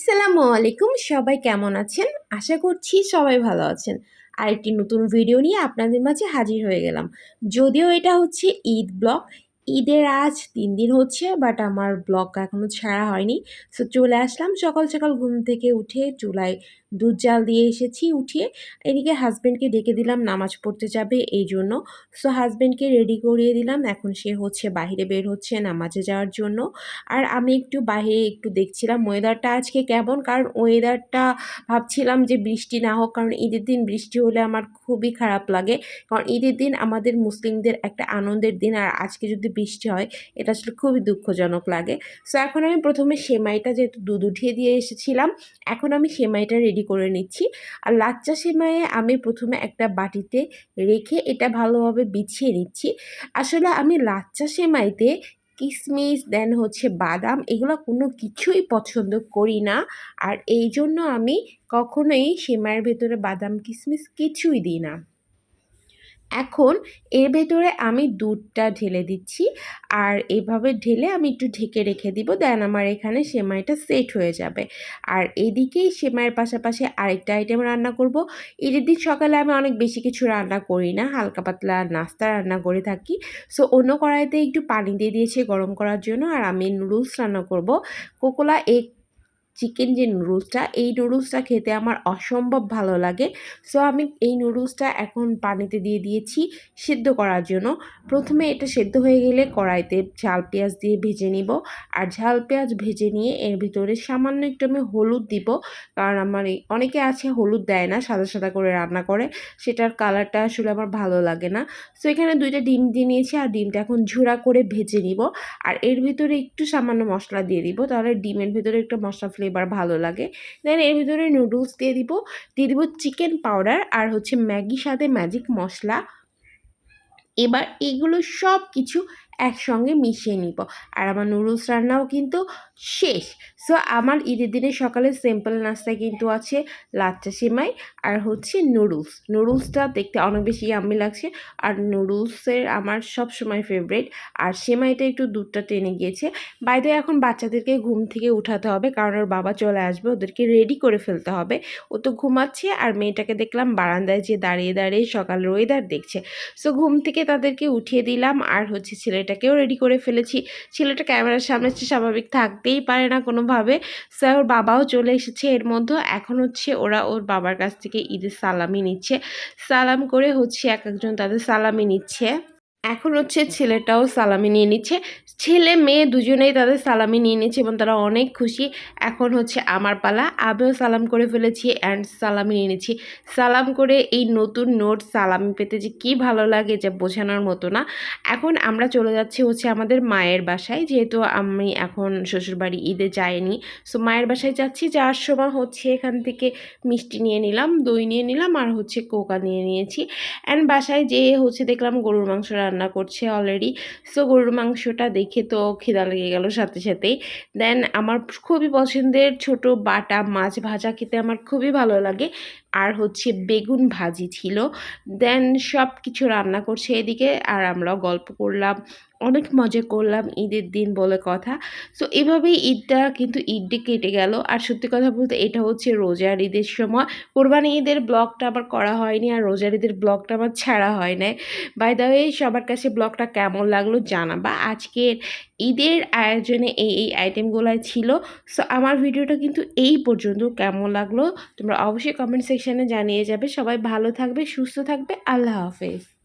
আসসালামু আলাইকুম। সবাই কেমন আছেন? আশা করছি সবাই ভালো আছেন। আরেকটি নতুন ভিডিও নিয়ে আপনাদের মাঝে হাজির হয়ে গেলাম। যদিও এটা হচ্ছে ঈদ ব্লগ ঈদের আজ তিন দিন হচ্ছে বাট আমার ব্লগ এখনও ছাড়া হয়নি। সো চলে আসলাম সকাল সকাল ঘুম থেকে উঠে চুলায় দুধ জাল দিয়ে এসেছি উঠিয়ে। এদিকে হাজব্যান্ডকে ডেকে দিলাম, নামাজ পড়তে যাবে এই জন্য। সো হাজব্যান্ডকে রেডি করিয়ে দিলাম। এখন সে হচ্ছে বাহিরে বের হচ্ছে নামাজে যাওয়ার জন্য। আর আমি একটু বাহিরে একটু দেখছিলাম ওয়েদারটা আজকে কেমন, কারণ ওয়েদারটা ভাবছিলাম যে বৃষ্টি না হোক, কারণ ঈদের দিন বৃষ্টি হলে আমার খুবই খারাপ লাগে। কারণ ঈদের দিন আমাদের মুসলিমদের একটা আনন্দের দিন, আর আজকে যদি বৃষ্টি হয়, এটা আসলে খুবই দুঃখজনক লাগে। সো এখন আমি প্রথমে সেমাইটা যেহেতু দুধ উঠিয়ে দিয়ে এসেছিলাম, এখন আমি সেমাইটা রেডি করে নিচ্ছি। আর লাচ্চা সেমাইয়ে আমি প্রথমে একটা বাটিতে রেখে এটা ভালোভাবে বিছিয়ে নিচ্ছি। আসলে আমি লাচ্চা সেমাইতে কিশমিশ দেন হচ্ছে বাদাম, এগুলো কোনো কিছুই পছন্দ করি না। আর এই জন্য আমি কখনোই সেমাইয়ের ভেতরে বাদাম কিশমিশ কিছুই দিই না। এখন এর ভেতরে আমি দুধটা ঢেলে দিচ্ছি। আর এভাবে ঢেলে আমি একটু ঢেকে রেখে দিব, দেন আমার এখানে সেমাইটা সেট হয়ে যাবে। আর এদিকেই সেমাইয়ের পাশাপাশি আরেকটা আইটেম রান্না করব। ঈদের দিন সকালে আমি অনেক বেশি কিছু রান্না করি না, হালকা পাতলা নাস্তা রান্না করে থাকি। সো, অন্য কড়াইতে একটু পানি দিয়ে দিয়েছি গরম করার জন্য। আর আমি নুডলস রান্না করব। কোকোলা এগ চিকেন যে নুডলসটা এই নুডলসটা খেতে আমার অসম্ভব ভালো লাগে। সো আমি এই নুডলসটা এখন পানিতে দিয়ে দিয়েছি সেদ্ধ করার জন্য। প্রথমে এটা সেদ্ধ হয়ে গেলে কড়াইতে ঝাল পেঁয়াজ দিয়ে ভেজে নিব। আর ঝাল পেঁয়াজ ভেজে নিয়ে এর ভিতরে সামান্য একটু আমি হলুদ দিব। কারণ আমার অনেকে আছে হলুদ দেয় না, সাদা সাদা করে রান্না করে। সেটার কালারটা আসলে আমার ভালো লাগে না। সো এখানে দুইটা ডিম দিয়ে নিয়েছি আর ডিমটা এখন ঝুড়া করে ভেজে নিব। আর এর ভিতরে একটু সামান্য মশলা দিয়ে দিব। তাহলে ডিমের ভিতরে একটু মশলা ফ্লেভার ভালো লাগে। দেন এর ভিতরে নুডলস দিয়ে দিব। দিয়ে দিব চিকেন পাউডার আর হচ্ছে ম্যাগির সাথে ম্যাজিক মশলা। এবার এগুলো সব কিছু একসঙ্গে মিশিয়ে নিব। আর আমার নুডলস রান্নাও কিন্তু শেষ। সো আমার ঈদের দিনে সকালে সিম্পল নাস্তা কিন্তু আছে লাচ্চা সেমাই আর হচ্ছে নুডলস নুডলসটা দেখতে অনেক বেশি আমি লাগছে। আর নুডলসের আমার সব সময় ফেভারিট আর সেমাইটা একটু দুধটা টেনে গিয়েছে। বাইরে এখন বাচ্চাদেরকে ঘুম থেকে উঠাতে হবে। কারণ ওর বাবা চলে আসবে। ওদেরকে রেডি করে ফেলতে হবে। ও তো ঘুমাচ্ছে। আর মেয়েটাকে দেখলাম বারান্দায় যে দাঁড়িয়ে দাঁড়িয়ে সকালের ওয়েদার দেখছে। সো ঘুম থেকে তাদেরকে উঠিয়ে দিলাম। আর হচ্ছে ছেলেটাকেও রেডি করে ফেলেছি। ছেলেটা ক্যামেরার সামনে স্বাভাবিক থাকতেই পারে না কোনোভাবে। স্যার ওর বাবাও চলে এসেছে এর মধ্যে। এখন হচ্ছে ওরা ওর বাবার কাছ থেকে ঈদের সালামি নিচ্ছে। সালাম করে হচ্ছে এক একজন তাদের সালামি নিচ্ছে। এখন হচ্ছে ছেলেটাও সালামি নিয়ে নিচ্ছে। ছেলে, মেয়ে দুজনেই তাদের সালামি নিয়ে নিচ্ছে এবং তারা অনেক খুশি। এখন হচ্ছে আমার পালা। আমিও সালাম করে ফেলেছি অ্যান্ড সালামি নিয়ে নিচ্ছি। সালাম করে এই নতুন নোট সালামি পেতে যে কী ভালো লাগে যা বোঝানোর মতো না। এখন আমরা চলে যাচ্ছি হচ্ছে আমাদের মায়ের বাসায়। যেহেতু আমি এখন শ্বশুরবাড়ি ঈদে যাইনি। সো মায়ের বাসায় যাচ্ছি। যাওয়ার সময় হচ্ছে এখান থেকে মিষ্টি নিয়ে নিলাম, দই নিয়ে নিলাম আর হচ্ছে কোকা নিয়ে নিয়েছি। অ্যান্ড বাসায় যেয়ে হচ্ছে দেখলাম গরুর মাংস রান্না করছে অলরেডি সো গরুর মাংসটা দেখে তো খিদা লেগে গেল সাথে সাথেই। দেন আমার খুবই পছন্দের ছোট বাটা মাছ ভাজা খেতে আমার খুবই ভালো লাগে। আর হচ্ছে বেগুন ভাজি ছিল। দেন সব কিছু রান্না করছে এদিকে আর আমরাও গল্প করলাম, অনেক মজা করলাম ঈদের দিন বলে কথা। সো এভাবেই ঈদটা কিন্তু ঈদে কেটে গেল। আর সত্যি কথা বলতে এটা হচ্ছে রোজার ঈদের সময়। কোরবানি ঈদের ব্লগটা আবার করা হয়নি আর রোজার ঈদের ব্লগটা আমার ছাড়া হয় নাই। বাই দা সবার কাছে ব্লগটা কেমন লাগল জানাবা। আজকের ঈদের আয়োজনে এই এই আইটেমগুলো ছিল। সো আমার ভিডিওটা কিন্তু এই পর্যন্ত। কেমন লাগল? তোমরা অবশ্যই কমেন্ট সেকশানে জানিয়ে যাবে। সবাই ভালো থাকবে, সুস্থ থাকবে। আল্লাহ হাফেজ।